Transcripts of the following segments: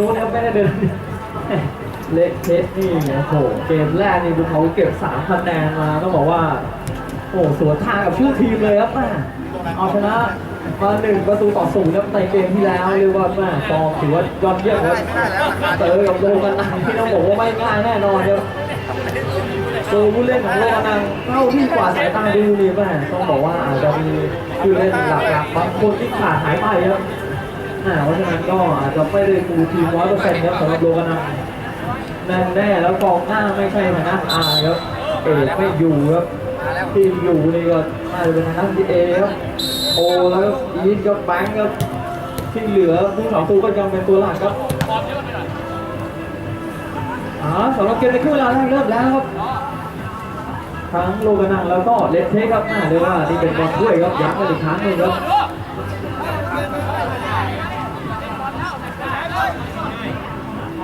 รู้นะไม่ได้เดินเละเทะนี่โอ้โหเกมแรกนี่พวกเขาเก็บสามคะแนนมาต้องบอกว่า โอ้โหสวนทางกับชื่อทีมเลยครับแม่เอาชนะมาหนึ่งประตูต่อศูนย์ครับในเกมที่แล้วเรียกว่าแม่ฟอร์มถือว่ายอดเยี่ยมครับเจอกับโลกันนังที่ต้องบอกว่าไม่ง่ายแน่นอนครับตัวผู้เล่นของโลกันนังเท่าที่กว่าสายตาดูนี่แม่ต้องบอกว่าอาจจะมีผู้เล่นหลักๆบางคนที่ขาดหายไปครับ อ่าเพราะฉะนั้นก็อาจจะไม่ได้ฟูลทีมร้อยเปอร์เซ็นต์ครับสำหรับโลกนะแน่แน่ๆแล้วกองหน้าไม่ใช่ทางด้านอาครับเอกไม่อยู่ครับที่อยู่นี่ก็น่าจะเป็นทางด้านดีเอครับโอแล้วก็อีทกับแบงค์ครับที่เหลือผู้สองตัวก็ยังเป็นตัวหลักครับอ่าสำหรับเกมในครึ่งเวลาแรกเริ่มแล้วครับทั้งโลกนังแล้วก็เลสเทคครับน่าเรียว่านี่เป็นบอลถ้วยครับย้ำกันอีกครั้งหนึ่งครับ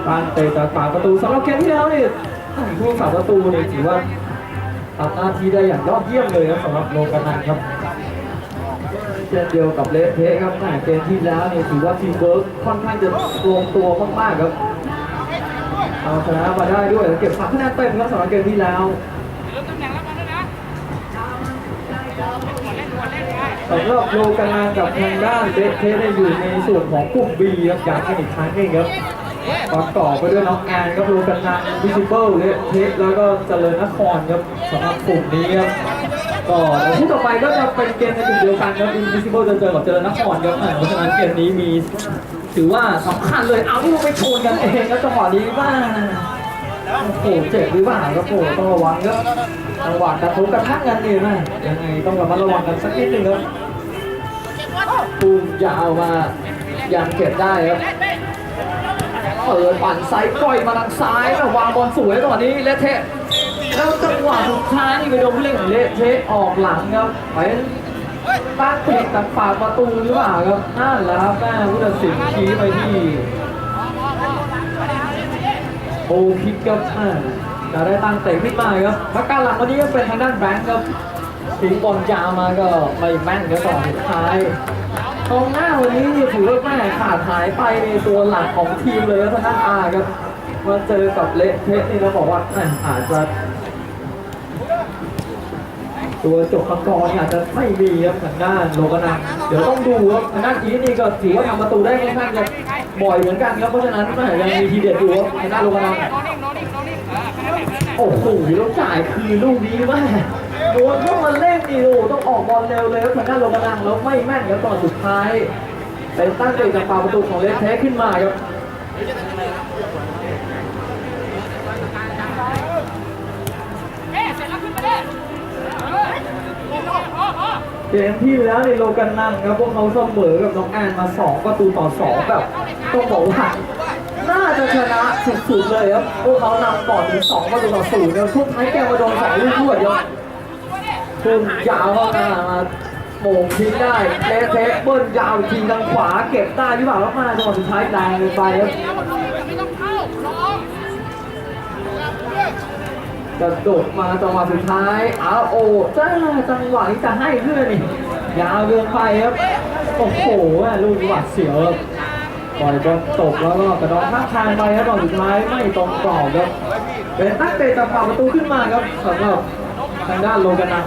การเตะจากปากประตูสำหรับเกมที่แล้วนี่ผู้สาประตูนี่ถือว่าทำหน้าที่ได้อย่างยอดเยี่ยมเลยครับสำหรับโลกานันครับเช่นเดียวกับเลเทครับแม่เกมที่แล้วนี่ถือว่าทีมเวิร์กค่อนข้างจะรวมตัวมากๆครับเอาชนะมาได้ด้วยเก็บสามคะแนนเต็มครับสำหรับเกมที่แล้วสำหรับโลกานันกับทางด้านเลเทเนี่ยอยู่ในส่วนของกลุ่ม B ครับอยากให้อีกครั้งนึงครับ ประกอบไปด้วยน้องแอนครับรูกันนันวิซิเบิลเลเทสแล้วก็เจริญนครครับสำหรับกลุ่มนี้ครับก็เดี๋ยวคู่ต่อไปก็จะเป็นเกมในกลุ่มเดียวกันครับวิซิเบิลจะเจอกับเจริญนครครับเพราะฉะนั้นเกมนี้มีถือว่าสำคัญเลยเอาที่ลงไปชนกันเองครับจังหวะนี้ว่าโอ้โหเจ็บหรือเปล่าครับโอ้โหต้องระวังครับจังหวะกระทบกระทั่งกันนี่นะยังไงต้องระมัดระวังกันสักนิดนึงครับปูมยาวมายังเก็บได้ครับ เปิดปั่นไซด์ปล่อยมาทางซ้ายแล้ววางบอลสวยตอนนี้เละเทะแล้วจังหวะสุดท้ายนี่ไปโดนผู้เล่นของเละเทะออกหลังครับเป็นตั้งเตะตัดฝากประตูหรือเปล่าครับนั่นแหละครับแม่ผู้ตัดสินชี้ไปที่โอคิกครับแม่จะได้ตั้งเตะขึ้นมาครับพักการหลังวันนี้ก็เป็นทางด้านแบงค์ครับทิ้งบอลยาวมาก็ไม่แม่นครับตอนสุดท้าย ตรงหน้าวันนี้นี่ถือว่าแม่ขาดหายไปในตัวหลักของทีมเลยครับทาน้านอาครับมาเจอกับเละเทะนี่เราบอกว่าแม่อาจจะตัวจบคำกรอาจจะไม่มีครับทางด้านโลกนันเดี๋ยวต้องดูครับทางด้านอีนี่ก็ถือว่าทำประตูได้ค่อนข้างจะบ่อยเหมือนกันครับเพราะฉะนั้นแม่ยังมีทีเด็ดอยู่ครับทางด้านโลกนันโอ้โหแล้วจ่ายคืนลูกนี้แม่ โดนเข้ามาเล่นนี่โอ้ต้องออกบอลเร็วเลยครับทางด้านโลกานังแล้วไม่แม่นครับตอนสุดท้ายเป็นตั้งเตะจากปาประตูของเลสเทสขึ้นมาครับเกมที่แล้วในโลกันนั่งครับพวกเขาเสมอกับน้องแอนมา 2 ประตูต่อ2แบบต้องบอกว่าน่าจะชนะสุดๆเลยครับพวกเขานำก่อนถึง2ประตูต่อศูนย์แล้วทุกท้ายแกมาโดนสองลูกรวดค รับขึ้นยาวเข้ามามาโมงทิ้งได้เลสเทสเบิ้ลยาวอีกทีทางขวาเก็บได้หรือเปล่าครับมาจังหวะสุดท้ายแรงเลยไปครับกระโดดมาจังหวะสุดท้ายอ้าโอ้จ้าจังหวะนี้จะให้เพื่อนนี่ยาวเกินไปครับโอ้โหอ่ลูกหวัดเสียวครับปล่อยบอลตกแล้วก็กระดองข้างทางไปครับตอนสุดท้ายไม่ตรงกรอบครับเป็นนักเตะจากฝั่งประตูขึ้นมาครับสำหรับทางด้านโลกันนั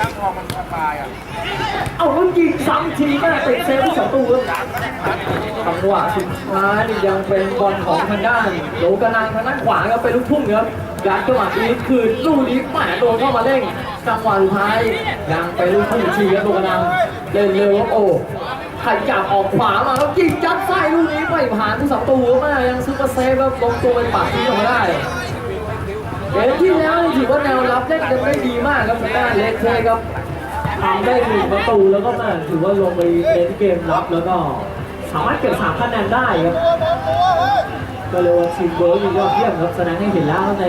ร่างทองมันสบายอะเอาแล้วยิงซ้ำทีแม่ติดเซฟผู้สองตูครับจังหวะสุดท้ายนี่ยังเป็นบอลของทางด้านโหลกนังทางด้านขวาครับเป็นลูกทุ่งครับยัดจังหวะนี้คือลูกนี้แหมโดนเข้ามาเร่งจังหวะสุดท้ายยังเป็นลูกทุ่งทีครับโหลกนังเล่นเร็วครับโอ้ขยับออกขวามาแล้วยิงยัดไส้ลูกนี้ไม่ผ่านผู้สัตูครับแม่ยังซุปเปอร์เซฟครับลงตัวไปปัดทิ้งออกมาได้ เกมที่แล้วนี่ถือว่าแนวรับเล่นกันได้ดีมากครับทางด้านเล็กเทครับทำได้หนึ่งประตูแล้วก็มาถือว่าลงไปเล่นเกมรับแล้วก็สามารถเก็บสามคะแนนได้ครับก็เลยว่าทีมเวิร์กนี่ยอดเยี่ยมครับแสดงให้เห็นแล้วใน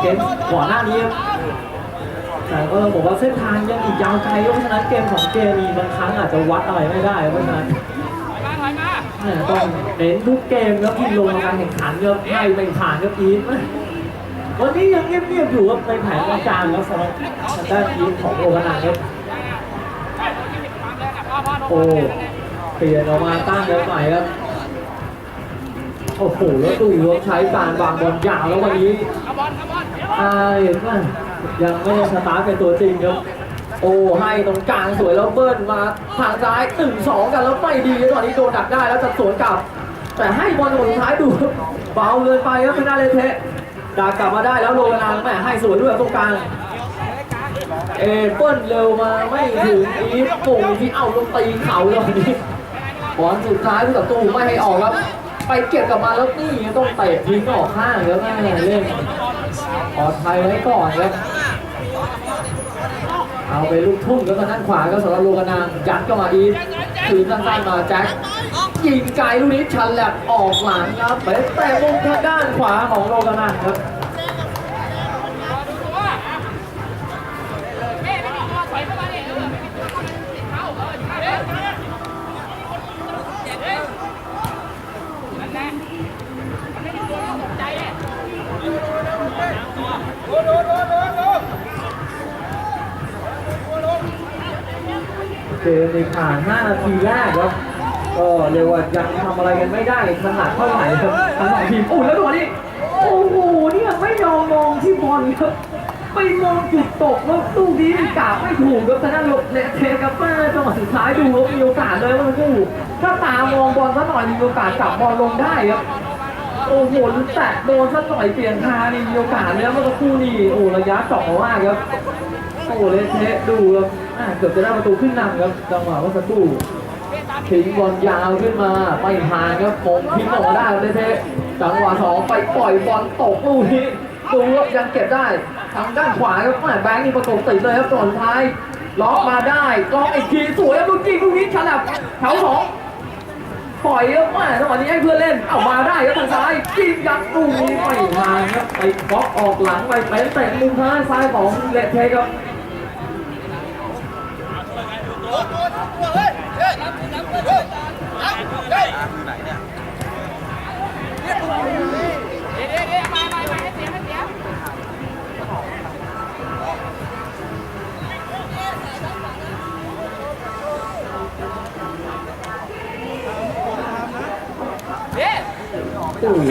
เกมก่อนหน้านี้ครับแต่ก็ต้องบอกว่าเส้นทางยังอีกยาวไกลเพราะฉะนั้นเกมของเกมมีบางครั้งอาจจะวัดอะไรไม่ได้เพราะฉะนั้นต้องเน้นทุกเกมครับที่ลงการแข่งขันครับให้ไม่ผ่านครับอีท วันนี้ยังเงียบๆอยู่ครับในแผนกลางๆครับสำหรับทางด้านทีมของโอคานาครับโอ้เปลี่ยนออกมาตั้งแล้วใหม่ครับโอ้โหแล้วดูว่าใช้การวางบอลยาวแล้ววันนี้เอาเอาบอลไอ้ไม่ยังไม่ได้สตาร์ทเป็นตัวจริงครับโอ้ให้ตรงกลางสวยแล้วเบิ้ลมาทางซ้ายตึงสองกันแล้วไม่ดีตอนนี้โดนดักได้แล้วจะสวนกลับ แต่ให้บอลคนสุดท้ายดูเบาเกินไปครับไม่น่าเลยเทะ ดักกลับมาได้แล้วโรนานแม่ให้สวยด้วยตรงกลางเอเปิ้ลเร็วมาไม่ถึงอีฟปุ่งที่เอาลงตีเข่าเลยวันนี้บอลสุดท้ายผู้ต่อตู้ไม่ให้ออกครับไปเก็บกลับมาแล้วนี่ต้องเตะทิ้งออกข้างครับแม่เล่นปลอดภัยไว้ก่อนครับเอาไปลูกทุ่งแล้วก็ด้านขวาก็สำหรับโลกนางยัดเข้ามาอีฟคืนสั้นๆมาแจ็ค ยิงไกลลูกนี้ชันแหลบออกหลังครับไแต่มุมทางด้านขวาของโรกานันครับเจอในผ่าน5นาทีแรกครับ ก็เรียกว่ายังทำอะไรกันไม่ได้ขนาดเท่าไหร่ครับทั้งสองทีมโอ้แล้วตัวนี้ โอ้โหเนี่ยไม่ยอมมองที่บอลครับไปมองจุดตกแล้วตู้นี้มีกาบไม่ถูกครับทางด้านหลบเละเทกับแม่จังหวะสุดท้ายดูครับมีโอกาสเลยว่าคู่ถ้าตามองบอลสักหน่อยมีโอกาสกลับบอลลงได้ครับโอ้โหหรือแตะโดนสักหน่อยเปลี่ยนทางนี่มีโอกาสเลยนะเมื่อสักครู่นี่โอ้ระยะเจาะมากครับโอ้เละเทะดูครับอ่าเกือบจะได้ประตูขึ้นนำครับจังหวะเมื่อสักครู่ ทิ้งบอลยาวขึ้นมาไม่ผ่านครับมทิ้งออกมาได้เละเทจังหวะสองไปปล่อยบอลตกลูกนี้ดูครับยังเก็บได้ทางด้านขวาครับแม่แบงค์นี่ประตูติดเลยครับตอนท้ายล็อกมาได้ล็อกอีกทีสวยครับลูกจริงลูกนี้ฉลับแถวสองปล่อยครับแม่จังหวะนี้ให้เพื่อนเล่นเอามาได้ครับทางซ้ายยิงยัดลูกนี้ไม่ผ่านครับไปบล็อกออกหลังไปเป็นเตะมุมท้านซ้ายของเลเทครับ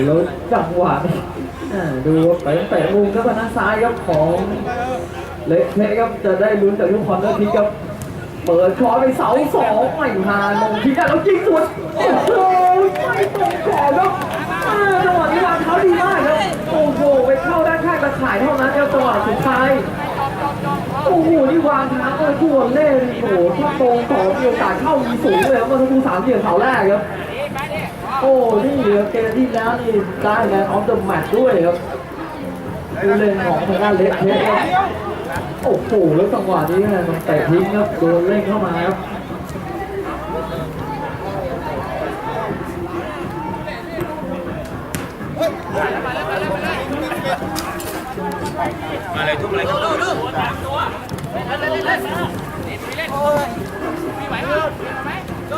แล้วจังหวะนี้อ่าดูครับไปเตะมุมครับทางด้านซ้ายครับของเลเทครับจะได้ลุ้นจากทุกคอนแล้วทีครับเปิดคอไปเสาสองไม่ผ่านมงทีได้แล้วยิงสวนโอ้โหไม่ตรงกรอบครับอ่าจังหวะนี้วางเท้าดีมากครับโอ้โหไปเข้าด้านข้างตะข่ายเท่านั้นครับจังหวะสุดท้ายโอ้โหนี่วางเท้าเลยกวอลเล่นี่โอ้โหถ้าตรงต่อมีโอกาสเข้ามีสูงเลยครับมื่อสักสามเหลี่ยมเสาแรกครับ โอ้นี่เหลือเกมที่แล้วนี่ได้แมนออฟเดอะแมตช์ด้วยครับผู้เล่นของทางด้านเละเทะครับโอ้โหแล้วจังหวะนี้นะมันเตะทิ้งครับโดนเล่นเข้ามาครับมาเลยทุบเลยทุบเลยเล่นเล่นเล่นเล่นนี่พี่เล่นพี่ไหวไหมไหมแต่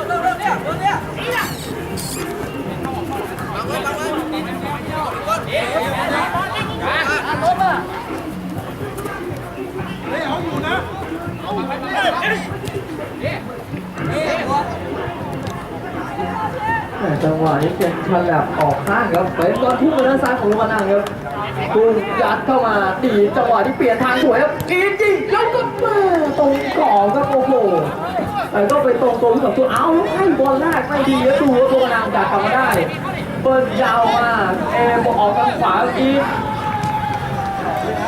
จังหวะนี้เป็นฉลับออกข้างครับเป็นบอลพุ่งไปด้านซ้ายของลูมานังครับพุ่งยัดเข้ามาดีจังหวะที่เปลี่ยนทางสวยครับอีกจริงแล้วก็มาตรงกรอบครับโอ้โหแต่ก็ไปตรงตัวกับตัวเอาแล้วให้บอลแรกไม่ดีแล้วดูว่าลูมานังดักกลับมาได้ เปิดยาวมาเอมอกออกทางขวาอีก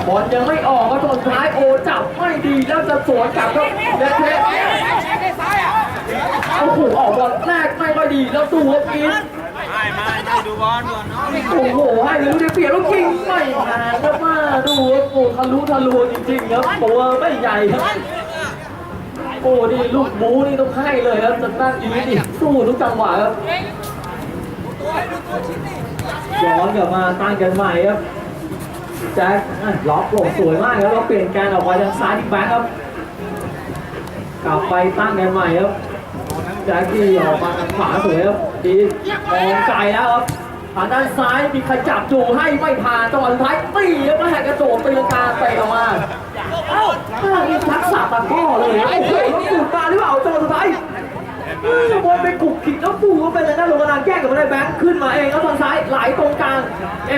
บอลยังไม่ออกก็ตอนท้ายโอจับไม่ดีแล้วจะสวนกลับก็เละเทะแชร์ได้ซ้ายอะโอ้โหออกบอลแรกไม่ค่อยดีแล้วดูว่าอีกไม่ไม่ไม่ดูบอลก่อนเนาะโอ้โหให้เลยลูกเดียวเปลี่ยนลูกยิงไม่ผ่านครับมาดูครับโอ้ทะลุทะลวงจริงๆครับตัวไม่ใหญ่ครับโอ้นี่ลูกบูนี่ต้องให้เลยครับจะตั้งอีนี่สู้ทุกจังหวะครับ ย้อนกลับมาตั้งกันใหม่ครับแจ็คล็อกหลดสวยมากครับแล้วเปลี่ยนการออกไปทางซ้ายที่แบ็คครับ กลับไปตั้งกันใหม่ครับแจ็คกี้ออกมาทางขวาสวยครับดีมองไกลแล้วครับผ่านด้านซ้ายมีใครจับจูให้ไม่ผ่านจังหวะสุดท้ายตีแล้วแหกกระโจมตีลังกาเตะออกมาเอ้ามีทักษะตะก้อเลยโอ้โหแล้วปูดมาหรือเปล่าจังหวะสุดท้าย เฮ้ยบอลไปกุกขิดแล้วปูก็เป็นเลยนะลงกระดานแก้กับมาได้แบงค์ขึ้นมาเองแล้วทางซ้ายไหลตรงกลาง เอ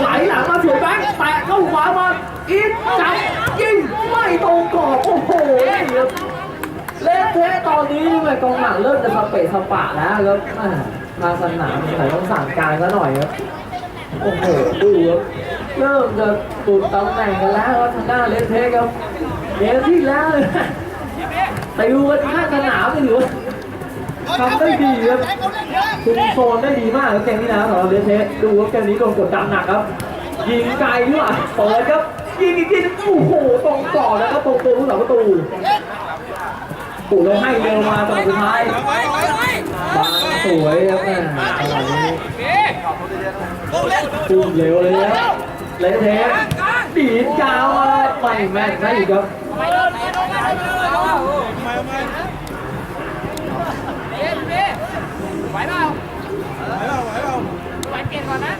ไหลหลังมาสวยแบงค์แตะเข้าขวามาอีกจับยิงไม่ตรงกรอบโอ้โหนี่ครับเละเทะตอนนี้นี่แม่กองหลังเริ่มจะสเปะสปะแล้วแล้วอ่าสนามไหนต้องสั่งการซะหน่อยครับโอ้โหดูครับเริ่มจะตุดตำแหน่งกันแล้วครับทางด้านเละเทะครับเกมที่แล้วเลย ติวกันข้างสนามเลยหรือว่าทำได้ดีครับคุมโซนได้ดีมากครับเกมนี้นะสำหรับเดนเทสดูว่าเกมนี้โดนกดดันหนักครับ ยิงไกลด้วยเปิดครับยิงอีกทีโอ้โหตรงต่อแล้วก็ตรงตัวผู้สาประตูปู่เลยให้เร็วมาตอนสุดท้ายบางสวยครับแม่จังหวะนี้ปุ่มเร็วเลยครับเลเทสดีดยาวมาไม่แม่นนะอีกครับ ไปเดินไปเดินไปเดิน เอ๊ะเอ๊ะไหวเปล่าไหวเปลี่ยนก่อนนะ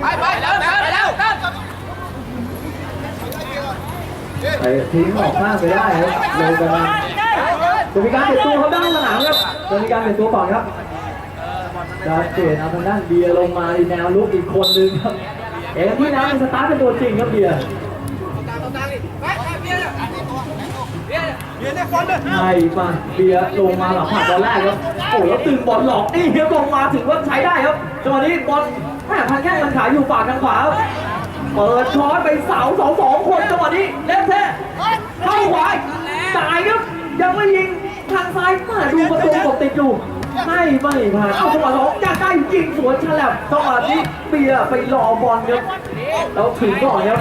ไปไปแล้วแล้วแล้วไปทิ้งออกข้างไปได้ครับเร็วกันมาจะมีการเปลี่ยนตัวครับด้านสนามครับจะมีการเปลี่ยนตัวก่อนครับ จะเปลี่ยนเอาทางด้านเบียร์ลงมาในแนวลุกอีกคนนึงครับ เอ็มที่น้ำเป็นสตาร์ทเป็นตัวจริงครับเบียร์ไปเบียร์เบียร์ให้มาเบียร์ลงมาหลังผ่านบอลแรกครับ โอ้แล้วตึงบอลหลอกนี่ครับลงมาถึงว่าใช้ได้ครับจังหวะนี้บอลแม่พันแข้งมันขาอยู่ฝั่งทางขวาครับเปิดช้อนไปเสาสองสองคนจังหวะนี้เล็บเทะเข้าขวาจ่ายครับยังไม่ยิงทางซ้ายมาดูประตูกดติดอยู่ ให้ไม่ผ่านเอาจังหวะสองอยากได้ยิงสวนฉลับจังหวะนี้เบียร์ไปรอบอลครับแล้วถึงก่อนครับ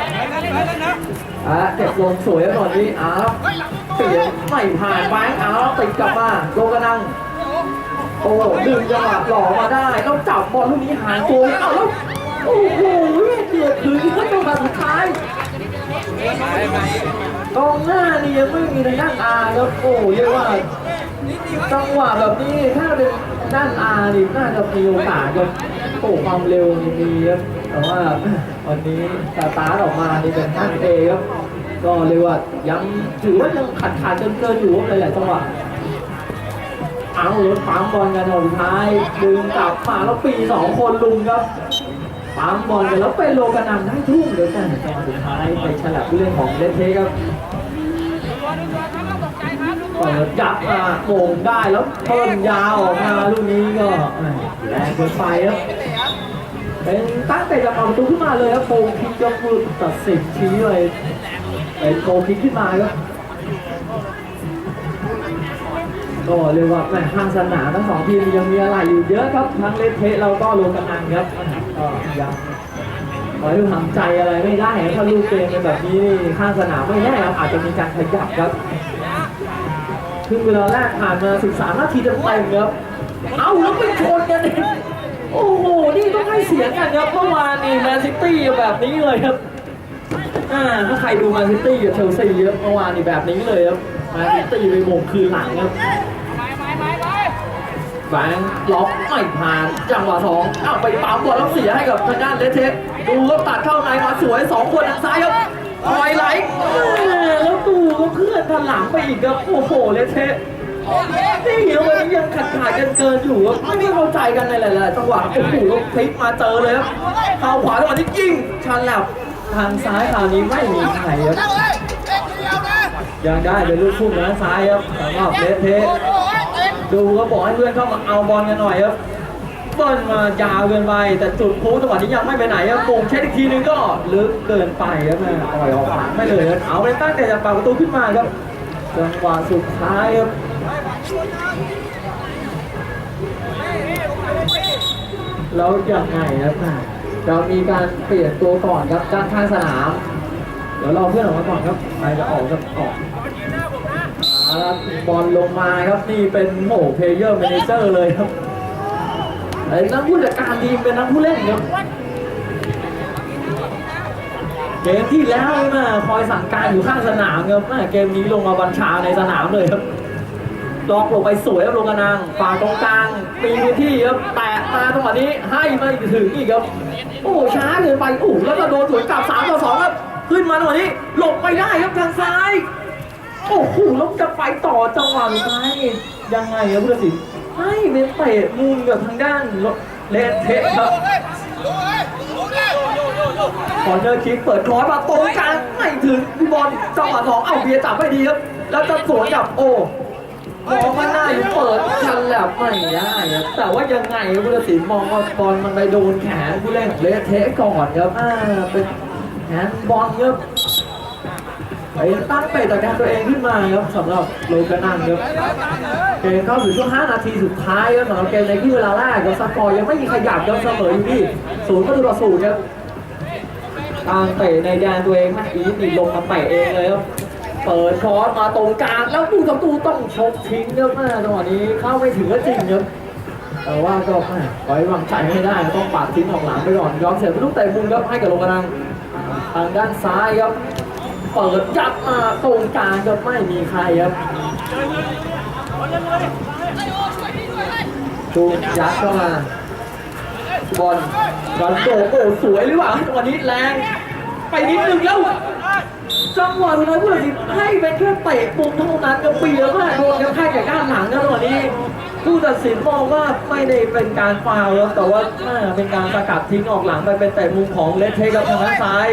อะเก็บลงสวยก่อนนี้อ้าวเปียไม่ผ่านแบงค์อ้าวติดกลับมาโดกระนังโอ้ดึงจังหวะหล่อมาได้แล้วจับบอลลูกนี้หางตัวเอ้าแล้วโอ้โหเดือดถึงก็จังหวะสุดท้ายกองหน้านี่ยังไม่มีในด้านอาครับโอ้เยว่า จังหวะแบบนี้ถ้าเป็นด้านอานี่น่าจะมีโอกาสครับโอ้ความเร็วมีครับแต่ว่าวันนี้สตาร์ทออกมานี่เป็นท่านเอครับก็เรียกว่ายังถือว่ายังขาดขาดเกินเกินอยู่หลายๆจังหวะเอารถปั๊มบอลกันสุดท้ายดึงกลับมาแล้วปีสองคนลุมครับปั๊มบอลกันแล้วไปโลกันนำได้ทุ่มเดียวกันจังหวะสุดท้ายไปฉลับผู้เล่นของเลนเทครับ เปิดจับมาโมงได้แล้วเพิ่มยาวออกมาลูกนี้ก็แรงเกินไปครับเป็นตั้งแต่จะเอาประตูขึ้นมาเลยครับโกคิกยกมือตัดสินชี้เลยเป็นโกคิกขึ้นมาครับก็เรียกว่าแม่ข้างสนามทั้งสองทีมยังมีอะไรอยู่เยอะครับทั้งเลเทเราก็ลงกันนันครับก็ยังขอให้ทำใจอะไรไม่ได้ถ้าลูกเกมเป็นแบบนี้ข้างสนามไม่แน่ครับอาจจะมีการขยับครับ ครึ่งเวลาแรกผ่านมา 13 นาทีเต็มๆครับ เอาแล้วไปชนกันเองโอ้โห นี่ต้องให้เสียงกันครับเมื่อวานนี่แมนซิตี้แบบนี้เลยครับอ่าถ้าใครดูแมนซิตี้กับเชลซีเยอะเมื่อวานนี่แบบนี้เลยครับแมนซิตี้ไปโมงคืนหลังครับไปไปไปไปแบงค์ล็อกไม่ผ่านจังหวะสองอ้าวไปปั๊มบอลแล้วเสียให้กับทางด้านเลเทสดูครับตัดเข้าในมาสวยสองคนทางซ้ายครับ ปล่อยไหลแม่แล้วดูก็เพื่อนทันหลังไปอีกครับโอ้โหเลสเทสนี่เดี๋ยววันนี้ยังขาดขาดกันเกินอยู่ครับไม่เข้าใจกันในหลายๆจังหวะโอ้โหแล้วพลิกมาเจอเลยครับข้าขวาจังหวะนี้ยิงชันแลบทางซ้ายคราวนี้ไม่มีใครครับยังได้เลยลูกพุ่งนะซ้ายครับสำหรับเลเทสดูก็บอกให้เพื่อนเข้ามาเอาบอลกันหน่อยครับ บอลมายาวเกินไป แต่จุดโค้งจังหวะนี้ยังไม่ไปไหนครับโป่งเช็ดอีกทีนึงก็ลึกเกินไปครับแม่ปล่อยออกหลังไม่เลยครับเอาไปตั้งแต่จะป่าประตูขึ้นมาครับจังหวะสุดท้ายครับแล้วยังไงครับแม่จะมีการเปลี่ยนตัวก่อนครับด้านข้างสนาม เดี๋ยวรอเพื่อนออกมาก่อนครับใครจะออกจะออกบอลลงมาครับนี่เป็นโหเพลเยอร์แมเนเจอร์เลยครับ ไอ้นักผู้จัดการทีมเป็นนักผู้เล่นครับเกมที่แล้วนี่มาคอยสั่งการอยู่ข้างสนามครับแม่เกมนี้ลงมาบัญชาในสนามเลยครับล็อกลงไปสวยครับลงกระนางฝ่าตรงกลางปีพื้นที่ครับแตะมาจังหวะนี้ให้ไม่ถึงอีกครับโอ้ช้าเกินไปโอ้แล้วก็โดนสวนกลับสามต่อสองครับขึ้นมาจังหวะนี้หลบไปได้ครับทางซ้ายโอ้โหแล้วจะไปต่อจังหวะสุดท้ายยังไงครับผู้ตัดสิน ให้เป็นเตะมุมกับทางด้านเลนเทคครับคอร์เนอร์คิกเปิดคอร์สมาตรงกลางไม่ถึงพี่บอลจังหวะสองเอ้าเบียร์จับไม่ดีครับ แล้วจะสวนกับโอ้มองว่าหน้าอยู่เปิดทันแหลบไม่ได้ครับแต่ว่ายังไงบผู้ตัดสินมองว่าบอลมันไปโดนแขนผู้เล่นของเลนเทคก่อนครับอ่าเป็นแขนบอลครับ ไปตั้งเตะจากการตัวเองขึ้นมาครับสำหรับโลกานันครับเกมเข้าสู่ช่วง 5 นาทีสุดท้ายครับสำหรับเกมในครึ่งเวลาแรกครับสกอร์ยังไม่มีขยับครับเสมออยู่ที่ศูนย์ประตูต่อศูนย์ครับตั้งเตะในแดนตัวเองอีทนี่ลงมาเตะเองเลยครับเปิดคอร์สมาตรงกลางแล้วดูประตูต้องชกทิ้งครับแม่จังหวะนี้เข้าไม่ถึงก็จริงครับแต่ว่าก็แม่ไว้วางใจไม่ได้ต้องปัดทิ้งออกหลังไปก่อนยอมเสียเป็นลูกเตะมุมครับให้กับโลกานังทางด้านซ้ายครับ เปิดยัดมาตรงกลางก็ไม่มีใครครับจูยัดเข้ามาบอลบอลโตโอ้สวยหรือเปล่าจังหวะนี้แรงไปนิดนึงแล้วจังหวะนั้นผู้ตัดสินให้เป็นแค่เตะมุมเท่านั้นก็เปียมากโดนยังแค่กับก้านหลังนะจังหวะนี้ ผู้ตัดสินมองว่าไม่ได้เป็นการฟาวล์ครับแต่ว่าเป็นการสกัดทิ้งออกหลังไปเป็นเตะมุมของเลสเทกับทางด้านซ้าย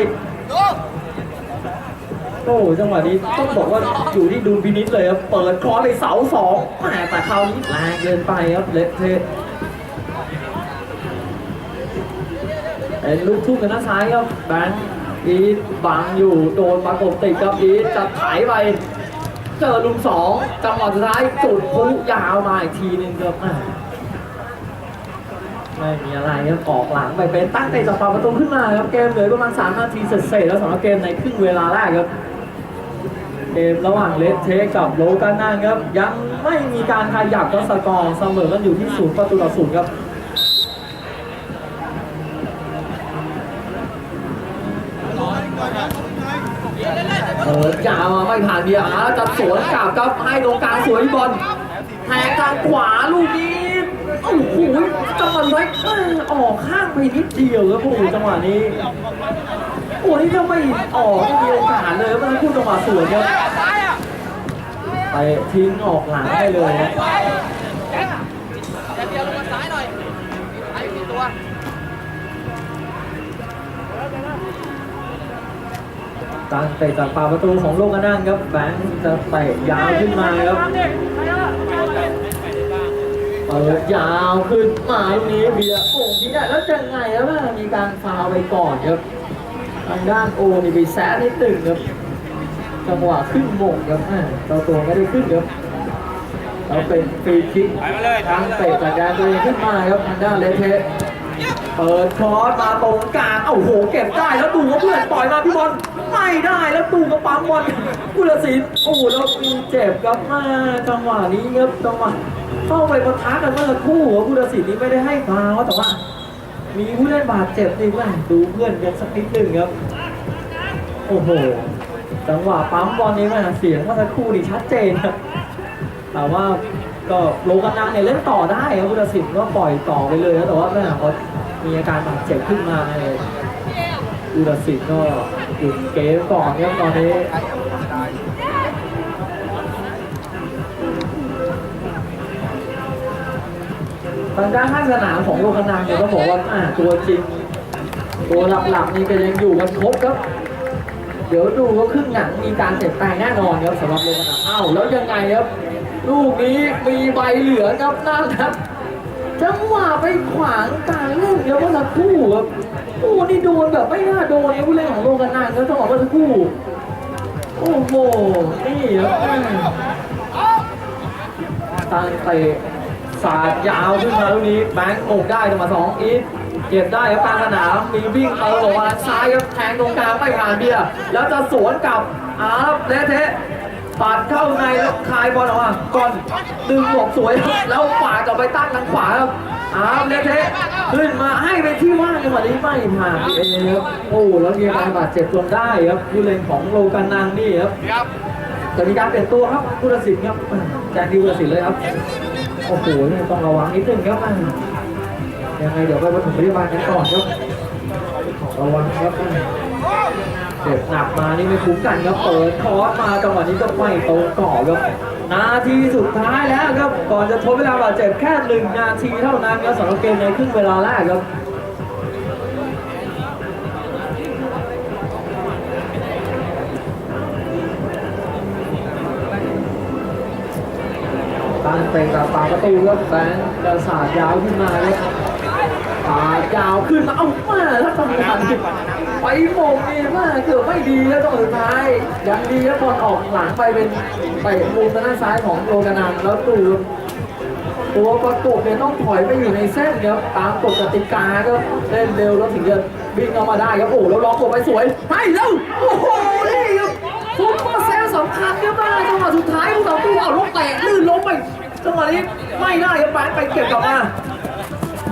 โอ้โหจังหวะนี้ต้องบอกว่าอยู่ที่ดุลพินิจเลยครับ เปิดคอร์สไปเสาสองแต่คราวนี้แรงเกินไปครับเละเทะเป็นลูกทุ่งกันหน้าซ้ายครับแบงค์อีทบังอยู่โดนประกบติดครับอีทจะไถไป เจอลุมสองจังหวะสุดท้ายจุดพุยาวมาอีกทีนึงครับอะไม่มีอะไรครับออกหลังไปเป็นตั้งเตะจากฝั่งประตูขึ้นมาครับเกมเหลือประมาณ3นาทีเสร็จแล้วสำหรับเกมในครึ่งเวลาแรกครับ เกมระหว่างเลสเทคกับโลกานังครับ ยังไม่มีการขยับก็สกอร์เสมอกันอยู่ที่ศูนย์ประตูต่อศูนย์ครับเออยาวมาไม่ผ่านเบียร์อาจะสวนกลับครับให้ตรงกลางสวยบอลแทงทางขวาลูกนี้โอ้โหจังหวะนี้เอ้ยออกข้างไปนิดเดียวครับโอ้โหจังหวะนี้ โอ้นี่ถ้าไม่ออกไม่มีโอกาสเลยมันพูดจังหวะสวยครับไปทิ้งออกหลังได้เลยนะเดียวลงมาซ้ายหน่อยซ้ายอยู่ที่ตัวการเตะจากปากประตูของโลกกระนั่งครับแบงค์จะเตะยาวขึ้นมาครับเปิดยาวขึ้นมาลูกนี้เบียร์โอ่งที่ได้แล้วจะไงแล้วมีการฟาวไปก่อนครับ ทางด้านโอนี่ไปแซะนิดหนึ่งครับ จังหวะขึ้นมงครับอ่าเจ้าตัวไม่ได้ขึ้นครับเราเป็นฟรีคิกทางเตะจากแดนตัวเองขึ้นมาครับทางด้านเลเทสเปิดคอร์สมาตรงกลางเอ้าโหเก็บได้แล้วดูว่าเพื่อนปล่อยมาพี่บอลไม่ได้แล้วดูก็ปั๊มบอลกุลศิลป์โอ้โหแล้วมีเจ็บครับมาจังหวะนี้ครับจังหวะเข้าไปปะทะกันเมื่อสักครู่ว่าผู้ตัดสินนี้ไม่ได้ให้ฟาวแต่ว่า มีผู้เล่นบาดเจ็บนี่ว่าดูเพื่อนกันสักนิดหนึ่งครับ โอ้โห จังหวะปั๊มบอลนี้มาเสียงเมื่อสักครู่นี่ชัดเจนครับแต่ว่าก็โลกันนังเนี่ยเล่นต่อได้ครับผู้ตัดสินก็ปล่อยต่อไปเลยนะแต่ว่าแม่พอมีอาการบาดเจ็บขึ้นมาเนี่ยผู้ตัดสินก็หยุดเกมก่อนครับตอนนี้ ทางด้านข้างสนามของโลกนังเนี่ยก็บอกว่าอ่าตัวจริง ตัวหลักๆนี่ก็ยังอยู่กันครบครับ เดี๋ยวดูว่าครึ่งหนังมีการเปลี่ยนแปลงแน่นอนครับสำหรับโลกนังอ้าวแล้วยังไงครับ ลูกนี้มีใบเหลือครับนั่นครับจังหวะไปขวางการเล่นแล้วเมื่อสักคู่ครับโอ้นี่โดนแบบไม่น่าโดนเนี่ยผู้เล่นของโลกนังแล้วจังหวะเมื่อสักคู่โอ้โหนี่ครับแม่ตั้งเตะ สาดยาวขึ้นมาลูกนี้แบงค์โอกได้จังหวะสองอีทเก็บได้ครับกลางสนามมีวิ่งเติมออกมาซ้ายครับแทงตรงกลางไม่ผ่านเบียร์แล้วจะสวนกลับอาร์เละเทะปัดเข้าในแล้วคายบอลออกมาก่อนดึงหลบสวยแล้วปาดออกไปตั้งทางขวาครับอ้าวเละเทะขึ้นมาให้เป็นที่ว่างจังหวะนี้ไม่ผ่านเองครับโอ้แล้วมีการบาดเจ็บจนได้ครับผู้เล่นของโลกันนางนี่ครับจะมีการเปลี่ยนตัวครับผู้ตัดสินครับแจนดิวตัดสินเลยครับ โอ้โหนี่ต้องระวังนิดนึงครับยังไงเดี๋ยวไปปฐมพยาบาลกันก่อนครับระวังครับเจ็บหนักมานี่ไม่คุ้มกันครับเปิดคอร์สมาจังหวะนี้ก็ไม่ตรงก่อครับนาทีสุดท้ายแล้วครับก่อนจะทดเวลาบาดเจ็บแค่หนึ่งนาทีเท่านั้นครับสำหรับเกมในครึ่งเวลาแรกครับ เตะกับปาประตูครับแบงค์กระสาดยาวขึ้นมาครับปายาวขึ้นมาเอ้าแม่ถ้าตำรวจไปโมงนี่แม่เกือบไม่ดีแล้วตอนสุดท้ายยังดีแล้วบอลออกหลังไปเป็นไปมุมด้านซ้ายของโลกานันแล้วตูตัวประกบเนี่ยต้องถอยไปอยู่ในเส้นครับตามกฎกติกาครับเล่นเร็วแล้วถึงจะวิ่งออกมาได้ครับโอ้แล้วล็อกกดไปสวยให้แล้วโอ้โหนี่ครับซุปเปอร์เซลสำคัญครับมาจังหวะสุดท้ายของเราตู้เอาลูกแตะลื่นล้มไป จังหวะนี้ไม่ได้ครับแบงค์ไปเก็บกลับมา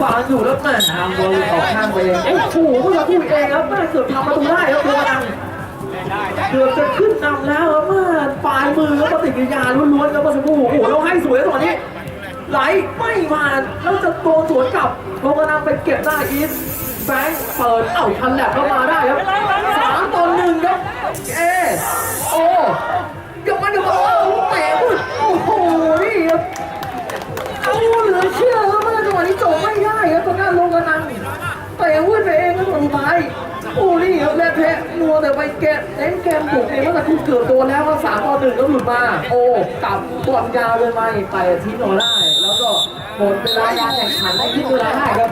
บางอยู่แล้วแม่ทางบอลออกข้างไปเองโอ้โหเมื่อสักครู่เองครับแม่เกือบทำประตูได้ครับตัวดังเกือบจะขึ้นนำแล้วครับเมื่อปลายมือแล้วปฏิกิริยาล้วนๆครับเมื่อสักครู่โอ้โหแล้วให้สวยตอนนี้ไหลไม่มาแล้วจะโดนสวนกลับลงกนำไปเก็บได้อีทแบงค์เปิดเอ้าทันแลบก็มาได้ครับสามต่อหนึ่งครับเอโอเกับมันเกับมันโอ้โหเตะพุ่งโอ้โห นี่ครับเอาเหลือเชื่อครับเมื่อจังหวะนี้จบไม่ได้ครับตรงหน้าลงกระนังแต่วุ้นไปเองครับสุดท้ายโอ้นี่ครับแม่แพ้นัวแต่ไปแกะเน้นแกมบุกเนี่ยเมื่คุณเกือบตัวแล้วว่าสามต่อหนึ่งแล้วหลุดมา โอ้กลับบอลยาวเลยไปไปทิ้งหนอได้แล้วก็หมดเวลาการแข่งขันได้ที่เวลาได้ครับ